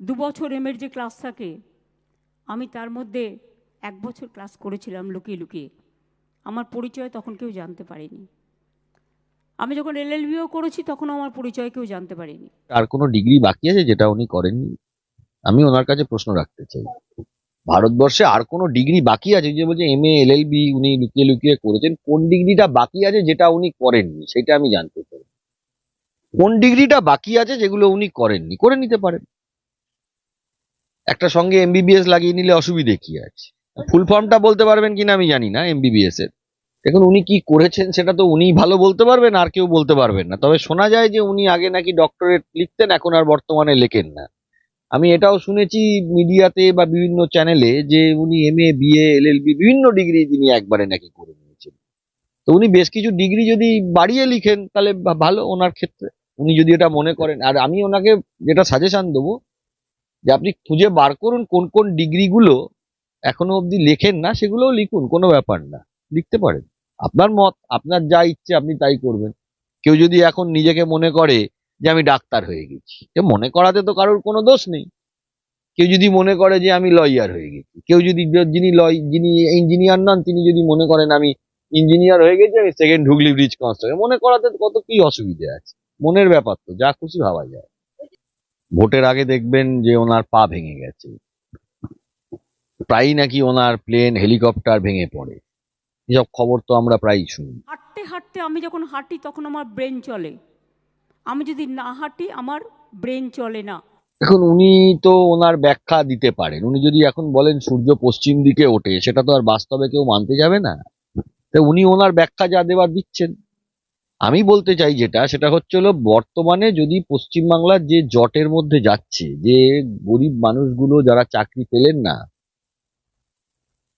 দু বছর এমের যে ক্লাস থাকে, আমি তার মধ্যে এক বছর ক্লাস করেছিলাম লুকিয়ে লুকিয়ে। আমার পরিচয় তখন কেউ জানতে পারেনি। আমি যখন এল এলএলবিও করেছি তখন আমার পরিচয় কেউ জানতে পারেনি। আর কোনো ডিগ্রি বাকি আছে যেটা উনি করেননি? আমি ওনার কাছে প্রশ্ন রাখতে চাই। ভারতবর্ষে আর কোনো ডিগ্রি বাকি আছে? যে বলছে M A L L B উনি লুকিয়ে লুকিয়ে করেছেন, কোন ডিগ্রিটা বাকি আছে যেটা উনি করেননি? সেটা আমি জানতে চাই। কোন ডিগ্রিটা বাকি আছে যেগুলো উনি করেননি? করে নিতে পারেন। একটা সঙ্গে এমবিবিএস লাগিয়ে নিলে অসুবিধে কি আছে? ফুল ফর্মটা বলতে পারবেন কিনা আমি জানি না এমবিবিএস এর। দেখুন, উনি কি করেছেন সেটা তো উনি ভালো বলতে পারবেন, আর কেউ বলতে পারবেন না। তবে শোনা যায় যে উনি আগে নাকি ডক্টরেট লিখতেন, এখন আর বর্তমানে লেখেন না। আমি এটাও শুনেছি মিডিয়াতে বা বিভিন্ন চ্যানেলে যে উনি এম এ বিএ এল এল বিভিন্ন ডিগ্রি তিনি একবারে নাকি করে নিয়েছেন। তো উনি বেশ কিছু ডিগ্রি যদি বাড়িয়ে লিখেন, তাহলে ভালো ওনার ক্ষেত্রে। উনি যদি এটা মনে করেন, আর আমি ওনাকে যেটা সাজেশন দেবো যে আপনি খুঁজে বার করুন কোন কোন ডিগ্রিগুলো এখনও অবধি লেখেন না, সেগুলোও লিখুন, কোনো ব্যাপার না। লিখতে পারেন। আপনার মত, আপনার যা ইচ্ছে আপনি তাই করবেন। কেউ যদি এখন নিজেকে মনে করে যে আমি ডাক্তার হয়ে গেছি মনে করাতে তো কারোর কোনো দোষ নেই। কেউ যদি মনে করে যে আমি লয়ার হয়ে গেছি, কেউ যদি যিনি লয় যিনি ইঞ্জিনিয়ার নন, তিনি যদি মনে করেন আমি ইঞ্জিনিয়ার হয়ে গেছি, আমি সেকেন্ড হুগলি ব্রিজ কনস্ট্রাক্টর মনে করাতে কত কি অসুবিধে আছে? মনের ব্যাপার তো, যা খুশি ভাবা যায়। ভোটের আগে দেখবেন যে ওনার পা ভেঙে গেছে। প্রায়ই নাকি ওনার প্লেন হেলিকপ্টার ভেঙে পড়ে। এসব খবর তো আমরা প্রায়ই শুনি। হাঁটতে হাঁটতে আমি যখন হাঁটি তখন আমার ব্রেন চলে। আমি যদি না হাঁটি আমার ব্রেন চলে না। এখন উনি তো ওনার ব্যাখ্যা দিতে পারেন। উনি যদি এখন বলেন সূর্য পশ্চিম দিকে ওঠে সেটা তো আর বাস্তবে কেউ মানতে যাবে না। তো উনি ওনার ব্যাখ্যা যা দেবার দিচ্ছেন। আমি বলতে চাই যেটা, সেটা হচ্ছে হলো বর্তমানে যদি পশ্চিমবাংলার যে জটের মধ্যে যাচ্ছে, যে গরিব মানুষগুলো যারা চাকরি পেলেন না,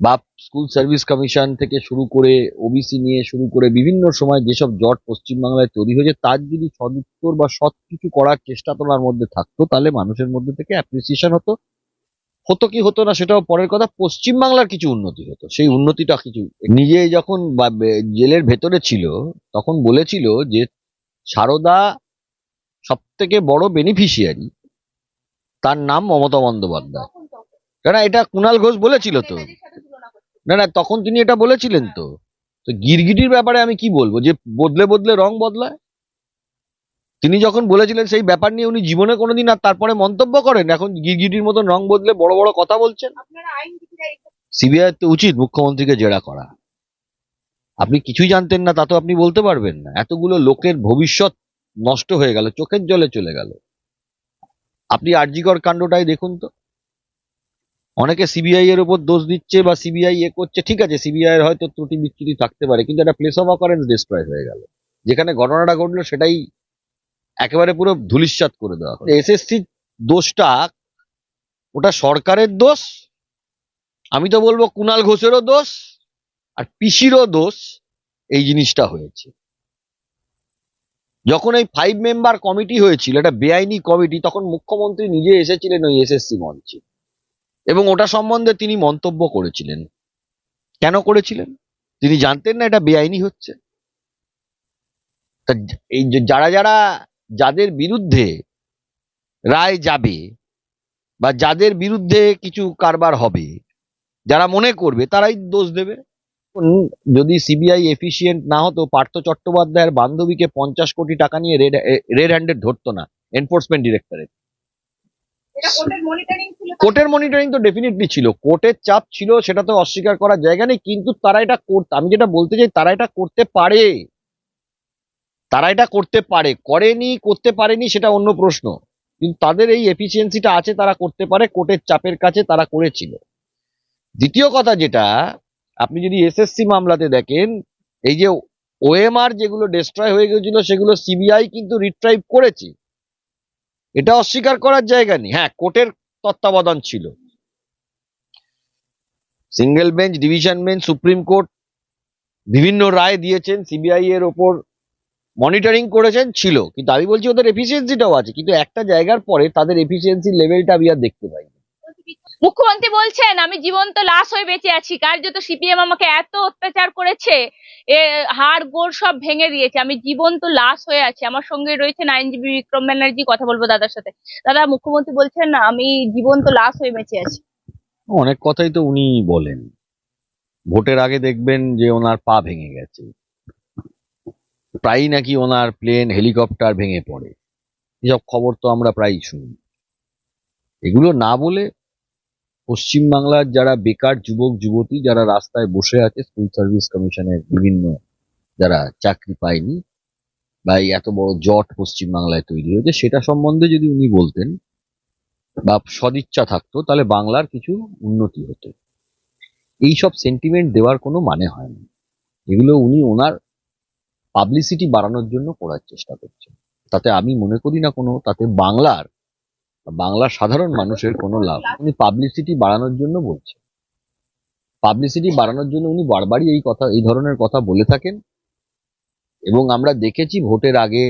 বা স্কুল সার্ভিস কমিশন থেকে শুরু করে ওবিসি নিয়ে শুরু করে বিভিন্ন সময় যেসব জট পশ্চিমবাংলায় তৈরি হয়েছে, তার যদি সদুত্তর বা সৎ কিছু করার চেষ্টা তোলার মধ্যে থাকতো, তাহলে মানুষের মধ্যে থেকে অ্যাপ্রিসিয়েশন হতো। হতো কি হতো না সেটাও পরের কথা। পশ্চিমবাংলার কিছু উন্নতি হতো। সেই উন্নতিটা কিছু নিজে যখন জেলের ভেতরে ছিল, তখন বলেছিল যে সারদা সব থেকে বড় বেনিফিশিয়ারি তার নাম মমতা বন্দ্যোপাধ্যায়। কেন এটা কুণাল ঘোষ বলেছিল তো। না না, তখন তিনি এটা বলেছিলেন তো। তো গিরগিটির ব্যাপারে আমি কি বলব? যে বদলে বদলে রং বদলায়। তিনি যখন বলেছিলেন সেই ব্যাপার নিয়ে উনি জীবনে কোনোদিন আর তারপরে মন্তব্য করেন। এখন গিরগিটির মতন রং বদলে বড় বড় কথা বলছেন। সিবিআই তো উচিত মুখ্যমন্ত্রীকে জেরা করা। আপনি কিছুই জানতেন না তা তো আপনি বলতে পারবেন না। এতগুলো লোকের ভবিষ্যৎ নষ্ট হয়ে গেল চোখের জলে চলে গেল। আপনি আরজিকর কাণ্ডটাই দেখুন তো। অনেকে সিবিআই এর উপর দোষ দিচ্ছে বা সিবিআই এ করছে ঠিক আছে সিবিআই এর হয়তো ত্রুটি বিচ্যুতি থাকতে পারে কিন্তু একটা প্লেস অফ অকারেন্স ডিস্ট্রয় হয়ে গেল। যেখানে ঘটনাটা ঘটলো সেটাই একেবারে পুরো ধুলিস্বাত করে দেওয়া হলো। এসএসসি দোষটা, ওটা সরকারের দোষ, আমি তো বলব কুণাল ঘোষেরও দোষ, আর পিসিরও দোষ, এই জিনিসটা হয়েছে। যখন এই ফাইভ মেম্বার কমিটি হয়েছিল, এটা বেআইনি কমিটি তখন মুখ্যমন্ত্রী নিজে এসেছিলেন ওই এসএসসি মঞ্চে। এবং ওটা সম্বন্ধে তিনি মন্তব্য করেছিলেন। কেন করেছিলেন? তিনি জানতেন না এটা বেআইনি হচ্ছে। তা এই যারা যারা যাদের বিরুদ্ধে রায় যাবে বা যাদের বিরুদ্ধে কিছু কারবার হবে যারা মনে করবে তারাই দোষ দেবে। যদি সিবিআই এফিসিয়েন্ট না হতো পার্থ চট্টোপাধ্যায়ের বান্ধবীকে পঞ্চাশ কোটি টাকা নিয়ে রেড রেড হ্যান্ডেড ধরতো না এনফোর্সমেন্ট ডিরেক্টরেট। কোর্টের মনিটরিং তো? কোর্টের মনিটরিং তো ডেফিনেটলি ছিল। কোর্টের চাপ ছিল সেটা তো অস্বীকার করার জায়গা নেই কিন্তু তারা এটা করতে আমি যেটা বলতে চাই তারা এটা করতে পারে। তারা এটা করতে পারে, করেনি, করতে পারেনি সেটা অন্য প্রশ্ন। কিন্তু তাদের এই এফিসিয়েন্সিটা আছে, তারা করতে পারে, কোর্টের চাপের কাছে তারা করেছিল। দ্বিতীয় কথা যেটা, আপনি যদি এসএসসি মামলাতে দেখেন, এই যে ওএমআর যেগুলো ডিস্ট্রয় হয়ে গেছিল সেগুলো সিবিআই কিন্তু রিট্রাইভ করেছে। এটা অস্বীকার করার জায়গা নেই। হ্যাঁ কোর্টের তত্ত্বাবধান ছিল। Single bench division bench supreme court বিভিন্ন রায় দিয়েছেন, সিবিআই এর ওপর মনিটরিং করেছেন ছিল। কিন্তু আমি বলছি ওদের এফিসিয়েন্সিটাও আছে। কিন্তু একটা জায়গার পরে তাদের এফিসিয়েন্সি লেভেলটা আমি আর দেখতে পাই মুখ্যমন্ত্রী বলছেন আমি জীবন্ত লাশ হয়ে বেঁচে আছি। কার্যত সিপিএম আমাকে এত অত্যাচার করেছে এ হাড় গোড় সব ভেঙে দিয়েছে। আমি জীবন্ত লাশ হয়ে আছি। আমার সঙ্গে রয়েছেন আইনজীবী বিক্রম ব্যানার্জি কথা বলব দাদার সাথে। দাদা মুখ্যমন্ত্রী বলছেন না আমি জীবন্ত লাশ হয়ে বেঁচে আছি। অনেক কথাই তো উনি বলেন। ভোটের আগে দেখবেন যে ওনার পা ভেঙে গেছে। প্রায়ই নাকি ওনার প্লেন হেলিকপ্টার ভেঙে পড়ে। এসব খবর তো আমরা প্রায়ই শুনি। এগুলো না বলে পশ্চিমবাংলার যারা বেকার যুবক, যুবতী যারা রাস্তায় বসে আছে স্কুল সার্ভিস কমিশনের বিভিন্ন যারা চাকরি পায়নি বা এই এত বড় জট পশ্চিমবাংলায় তৈরি হয়েছে, সেটা সম্বন্ধে যদি উনি বলতেন বা সদিচ্ছা থাকতো, তাহলে বাংলার কিছু উন্নতি হতো। এইসব সেন্টিমেন্ট দেওয়ার কোনো মানে হয় না। এগুলো উনি ওনার পাবলিসিটি বাড়ানোর জন্য করার চেষ্টা করছেন তাতে আমি মনে করি না কোনো, তাতে বাংলার বাংলার সাধারণ মানুষের কোনো লাভ। উনি পাবলিসিটি বাড়ানোর জন্য বলছেন পাবলিসিটি বাড়ানোর জন্য উনি বারবারই এই কথা, এই ধরনের কথা বলে থাকেন। এবং আমরা দেখেছি ভোটের আগে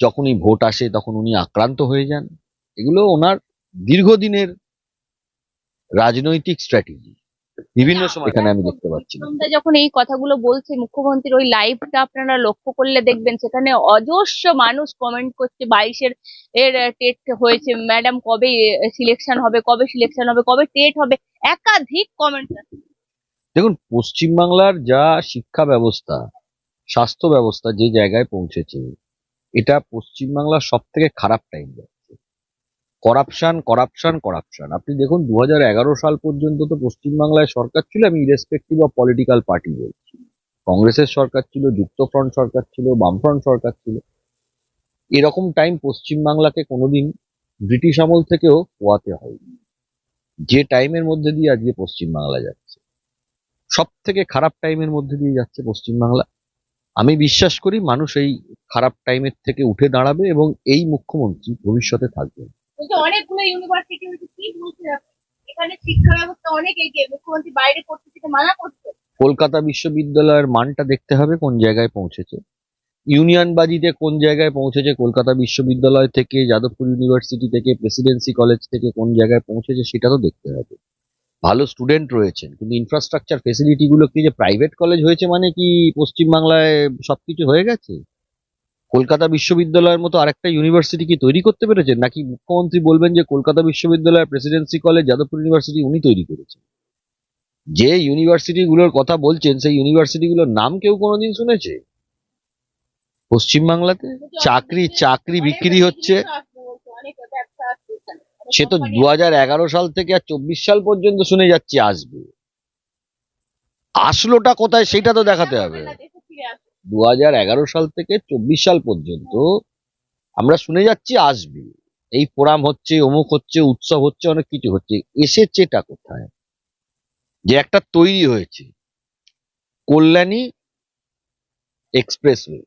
যখনই ভোট আসে তখন উনি আক্রান্ত হয়ে যান। এগুলো ওনার দীর্ঘদিনের রাজনৈতিক স্ট্র্যাটেজি বিভিন্ন সময়। এখানে আমি দেখতে পাচ্ছি যখন এই কথাগুলো বলছে মুখ্যমন্ত্রীর ওই লাইভটা আপনারা লক্ষ্য করলে দেখবেন সেখানে অজস্র মানুষ কমেন্ট করছে বাইশের এর টেট হয়েছে। ম্যাডাম কবে সিলেকশন হবে কবে সিলেকশন হবে কবে টেট হবে একাধিক কমেন্ট দেখুন পশ্চিমবাংলার যা শিক্ষা ব্যবস্থা স্বাস্থ্য ব্যবস্থা যে জায়গায় পৌঁছেছে এটা পশ্চিমবাংলার সব থেকে খারাপ টাইম করাপশন করাপশন করাপশন আপনি দেখুন দু হাজার এগারো সাল পর্যন্ত তো পশ্চিমবাংলায় সরকার ছিল আমি ইরেসপেক্টিভ অফ পলিটিক্যাল পার্টি বলছি। কংগ্রেসের সরকার ছিল, যুক্তফ্রন্ট সরকার ছিল, বামফ্রন্ট সরকার ছিল। এরকম টাইম পশ্চিমবাংলাকে কোনোদিন ব্রিটিশ আমল থেকেও পোয়াতে হয়নি। যে টাইমের মধ্যে দিয়ে আজকে পশ্চিমবাংলা যাচ্ছে। সব থেকে খারাপ টাইমের মধ্যে দিয়ে যাচ্ছে পশ্চিমবাংলা। আমি বিশ্বাস করি মানুষ এই খারাপ টাইমের থেকে উঠে দাঁড়াবে এবং এই মুখ্যমন্ত্রী ভবিষ্যতে থাকবে বলছে অনেকগুলো ইউনিভার্সিটি কি এখানে শিক্ষা ব্যবস্থা অনেক এগিয়ে, মুখ্যমন্ত্রী বাইরে থেকে মানা করছে। কলকাতা বিশ্ববিদ্যালয়ের মানটা দেখতে হবে কোন জায়গায় পৌঁছেছে। ইউনিয়নবাজিতে কোন জায়গায় পৌঁছেছে কলকাতা বিশ্ববিদ্যালয় থেকে, যাদবপুর ইউনিভার্সিটি থেকে, প্রেসিডেন্সি কলেজ থেকে কোন জায়গায় পৌঁছেছে সেটা তো দেখতে হবে। ভালো স্টুডেন্ট রয়েছেন, কিন্তু ইনফ্রাস্ট্রাকচার ফেসিলিটি গুলো কি যে প্রাইভেট কলেজ হয়েছে মানে কি পশ্চিমবাংলায় সবকিছু হয়ে গেছে? কলকাতা বিশ্ববিদ্যালয়ের মতো আরেকটা ইউনিভার্সিটি কি তৈরি করতে পেরেছেন? নাকি মুখ্যমন্ত্রী বলবেন যে কলকাতা বিশ্ববিদ্যালয়ের প্রেসিডেন্সি কলেজ যাদবপুর ইউনিভার্সিটি উনি তৈরি করেছেন? যে ইউনিভার্সিটি গুলোর কথা বলছেন, সেই ইউনিভার্সিটি গুলোর নাম কেউ কোনোদিন শুনেছে? পশ্চিমবাংলাতে চাকরি চাকরি বিক্রি হচ্ছে। সে তো দু সাল থেকে আর চব্বিশ সাল পর্যন্ত শুনে যাচ্ছে, আসবে। আসলোটা কোথায়, সেটা তো দেখাতে হবে। দু হাজার এগারো সাল থেকে চব্বিশ সাল পর্যন্ত আমরা শুনে যাচ্ছি আসবে। এই ফোরাম হচ্ছে, অমুক হচ্ছে, উৎসব হচ্ছে, অনেক কিছু হচ্ছে। এসেছেটা কোথায়? যে একটা তৈরি হয়েছে। কল্যাণী এক্সপ্রেসওয়ে।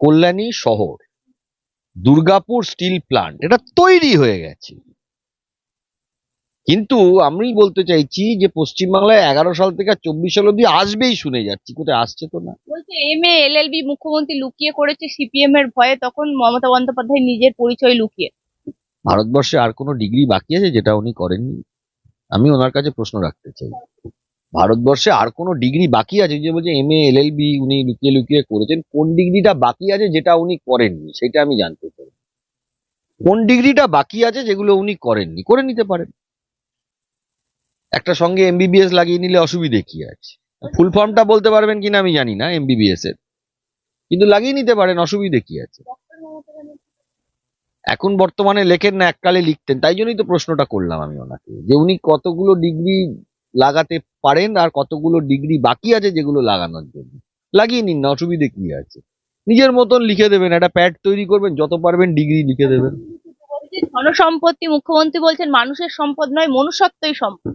কল্যাণী শহর। Durgapur steel plant. এটা তৈরি হয়ে গেছে। কিন্তু আমি বলতে চাইছি যে পশ্চিমবাংলায় এগারো সাল থেকে চব্বিশ সাল অব্দি আসবেই শুনে যাচ্ছি কোথায় আসছে তো না। বলছে M A L L B মুখ্যমন্ত্রী লুকিয়ে করেছে সিপিএম এর ভয়ে তখন মমতা বন্দ্যোপাধ্যায় নিজের পরিচয় লুকিয়ে। ভারতবর্ষে আর কোনো ডিগ্রি বাকি আছে যেটা উনি করেননি? আমি ওনার কাছে প্রশ্ন রাখতে চাই। ভারতবর্ষে আর কোনো ডিগ্রি বাকি আছে? যে বলছে M A L L B উনি লুকিয়ে লুকিয়ে করেছেন কোন ডিগ্রিটা বাকি আছে যেটা উনি করেননি? সেটা আমি জানতে চাই। কোন ডিগ্রিটা বাকি আছে যেগুলো উনি করেননি? করে নিতে পারেন। একটা সঙ্গে এমবিবিএস লাগিয়ে নিলে অসুবিধে কি আছে ফুল ফর্মটা বলতে পারবেন কিনা আমি জানি না এমবিবিএস এর। কিন্তু লাগিয়ে নিতে পারেন, অসুবিধে কি আছে? এখন বর্তমানে লেখেন না, এককালে লিখতেন, তাই জন্যই তো প্রশ্নটা করলাম আমি ওনাকে। যে উনি কতগুলো ডিগ্রি লাগাতে পারেন আর কতগুলো ডিগ্রি বাকি আছে যেগুলো লাগানোর জন্য। লাগিয়ে নিন না, অসুবিধে কি আছে? নিজের মতন লিখে দেবেন, একটা প্যাড তৈরি করবেন, যত পারবেন ডিগ্রি লিখে দেবেন। ধনসম্পত্তি, মুখ্যমন্ত্রী বলছেন, মানুষের সম্পদ নয়, মনুষ্যত্বই সম্পদ।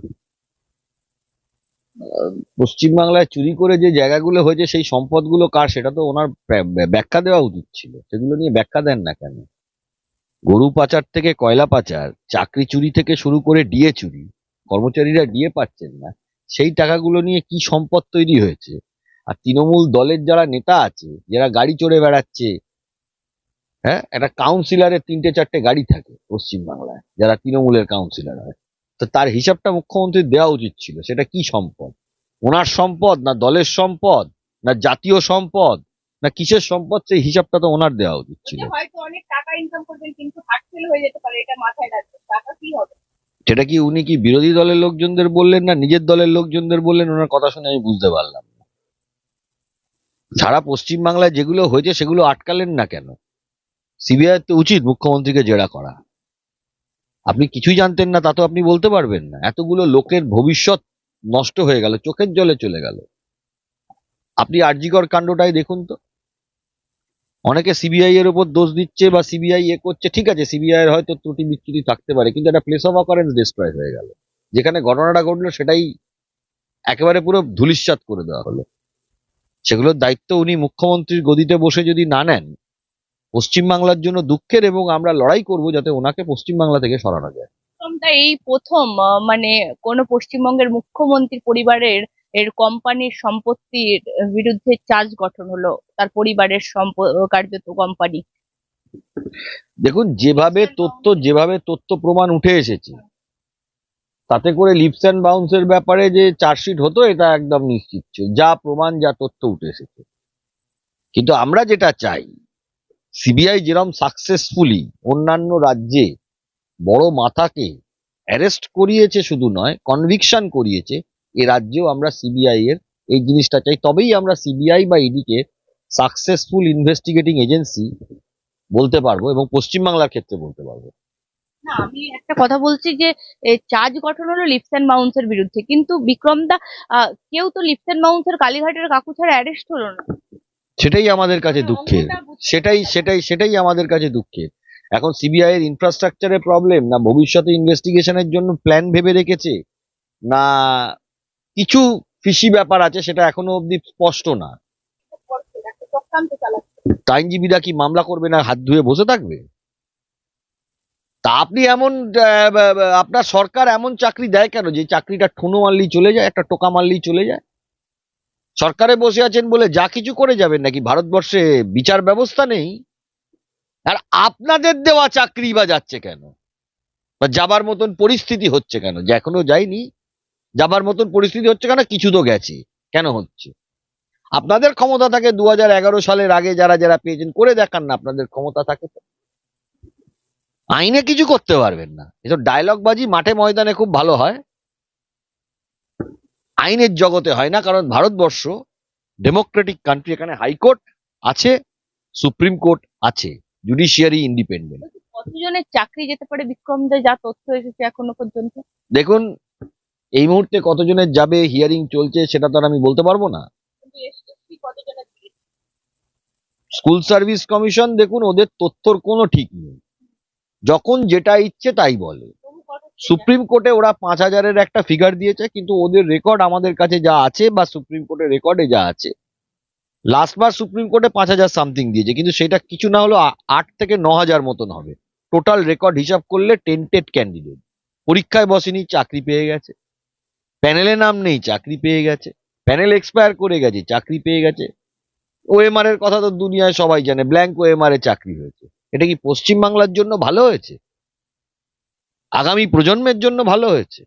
পশ্চিমবাংলায় চুরি করে যে জায়গাগুলো হয়েছে, সেই সম্পদগুলো কার? সেটা তো ওনার ব্যা- ব্যা- ব্যাখ্যা দেওয়া উচিত ছিল। সেগুলো নিয়ে ব্যাখ্যা দেন না কেন? গরু পাচার থেকে কয়লা পাচার, চাকরি চুরি থেকে শুরু করে ডিএ চুরি, কর্মচারীরা ডিএ পাচ্ছেন না, সেই টাকাগুলো নিয়ে কি সম্পদ তৈরি হয়েছে? আর তৃণমূল দলের যারা নেতা আছে, যারা গাড়ি চড়ে বেড়াচ্ছে হ্যাঁ? একটা কাউন্সিলরের তিনটে চারটে গাড়ি থাকে পশ্চিমবাংলায়, যারা তৃণমূলের কাউন্সিলর হয়। তো তার হিসাবটা মুখ্যমন্ত্রীর দেওয়া উচিত ছিল। সেটা কি সম্পদ? ওনার সম্পদ না দলের সম্পদ না জাতীয় সম্পদ না কিসের সম্পদ সেই হিসাবটা তো ওনার দেওয়া উচিত ছিল। সেটা কি উনি কি বিরোধী দলের লোকজনদের বললেন না নিজের দলের লোকজনদের বললেন? ওনার কথা শুনে আমি বুঝতে পারলাম না। সারা পশ্চিমবাংলায় যেগুলো হয়েছে সেগুলো আটকালেন না কেন? সিবিআই তো উচিত মুখ্যমন্ত্রীকে জেরা করা। আপনি কিছুই জানতেন না, তা তো আপনি বলতে পারবেন না। এতগুলো লোকের ভবিষ্যৎ নষ্ট হয়ে গেল, চোখের জলে চলে গেল। আপনি আরজিকর কাণ্ডটাই দেখুন তো। অনেকে সিবিআই এর উপর দোষ দিচ্ছে বা সিবিআই এ করছে, ঠিক আছে সিবিআই এর হয়তো ত্রুটি বিচ্যুতি থাকতে পারে, কিন্তু একটা প্লেস অফ অকারেন্স ডিস্ট্রয় হয়ে গেল। যেখানে ঘটনাটা ঘটলো, সেটাই একেবারে পুরো ধুলিস্বাত করে দেওয়া হলো। সেগুলোর দায়িত্ব উনি মুখ্যমন্ত্রীর গদিতে বসে যদি না নেন পশ্চিমবাংলার জন্য দুঃখের এবং আমরা লড়াই করব যাতে ওনাকে পশ্চিমবাংলা থেকে সরানো যায়। এই প্রথম মানে কোন পশ্চিমবঙ্গের মুখ্যমন্ত্রীর পরিবারের এর কোম্পানির সম্পত্তির বিরুদ্ধে চার্জ গঠন হলো তার পরিবারের কার্যত কোম্পানি। দেখুন যেভাবে তথ্য যেভাবে তথ্য প্রমাণ উঠে এসেছে তাতে করে লিপস অ্যান্ড বাউন্সের ব্যাপারে যে চার্জশিট হতো এটা একদম নিশ্চিত যা প্রমাণ যা তথ্য উঠে এসেছে। কিন্তু আমরা যেটা চাই সিবিআই যেরকম সাকসেসফুলি অন্যান্য রাজ্যে বড় মাথাকে অ্যারেস্ট করিয়েছে শুধু নয় কনভিকশন করিয়েছে, এ রাজ্যেও আমরা সিবিআই এর এই জিনিসটা চাই। তবেই আমরা সিবিআই বা ইডিকে সাকসেসফুল ইনভেস্টিগেটিং এজেন্সি বলতে পারব এবং পশ্চিমবাংলার ক্ষেত্রে বলতে পারব। না, আমি একটা কথা বলছি যে চার্জ গঠন হলো লিপস অ্যান্ড মাউন্সের বিরুদ্ধে। কিন্তু বিক্রমদা কেউ তো লিপস অ্যান্ড মাউন্সের কালীঘাটের কাকু ছাড়া অ্যারেস্ট হলো না। সেটাই আমাদের কাছে দুঃখের। সেটাই সেটাই সেটাই আমাদের কাছে দুঃখের। এখন সিবিআই এর ইনফ্রাস্ট্রাকচারের প্রবলেম না ভবিষ্যতে ইনভেস্টিগেশনের জন্য প্ল্যান ভেবে রেখেছে না কিছু ফিসি ব্যাপার আছে সেটা এখনও অবধি স্পষ্ট না। আইনজীবীরা কি মামলা করবে না হাত ধুয়ে বসে থাকবে? তা আপনি এমন আপনার সরকার এমন চাকরি দেয় কেন? যে চাকরিটা ঠুনো মারলেই চলে যায় একটা টোকা মারলেই চলে যায়? সরকারে বসে আছেন বলে যা কিছু করে যাবেন নাকি? ভারতবর্ষে বিচার ব্যবস্থা নেই। আর আপনাদের দেওয়া চাকরি বা যাচ্ছে কেন? বা যাবার মতন পরিস্থিতি হচ্ছে কেন? যে এখনও যায়নি, যাবার মতন পরিস্থিতি হচ্ছে কেন? কিছু তো গেছে। কেন হচ্ছে? আপনাদের ক্ষমতা থাকে দু হাজার এগারো সালের আগে যারা যারা পেয়েছেন, করে দেখান না আপনাদের ক্ষমতা থাকে তো। আইনে কিছু করতে পারবেন না। এসব ডায়লগ বাজি মাঠে ময়দানে খুব ভালো হয়। আইনের জগতে হয় না কারণ ভারতবর্ষ ডেমোক্রেটিক কান্ট্রি এখানে হাইকোর্ট আছে সুপ্রিম কোর্ট আছে জুডিশিয়ারি ইন্ডিপেন্ডেন্ট কতজনের চাকরি যেতে পারে? বিক্রম বিক্রমদা যা তথ্য এসেছে এখনও পর্যন্ত। দেখুন এই মুহূর্তে কতজনের যাবে হিয়ারিং চলছে সেটা তো আর আমি বলতে পারব না? স্কুল সার্ভিস কমিশন দেখুন ওদের তথ্যর কোনো ঠিক নেই। যখন যেটা ইচ্ছে তাই বলে। সুপ্রিম কোর্টে ওরা পাঁচ হাজারের একটা ফিগার দিয়েছে, কিন্তু ওদের রেকর্ড আমাদের কাছে যা আছে বা সুপ্রিম কোর্টের রেকর্ডে যা আছে। লাস্টবার সুপ্রিম কোর্টে পাঁচ হাজার সামথিং দিয়েছে, কিন্তু সেটা কিছু না হলো আট থেকে ন হাজার মতন হবে। টোটাল রেকর্ড হিসাব করলে টেন্টেড ক্যান্ডিডেট পরীক্ষায় বসেনি, চাকরি পেয়ে গেছে। প্যানেলে নাম নেই, চাকরি পেয়ে গেছে। প্যানেল এক্সপায়ার করে গেছে, চাকরি পেয়ে গেছে। ওএমআর এর কথা তো দুনিয়ায় সবাই জানে ব্ল্যাঙ্ক ওএমআর এ চাকরি হয়েছে। এটা কি পশ্চিমবাংলার জন্য ভালো হয়েছে? আগামী প্রজন্মের জন্য ভালো হয়েছে।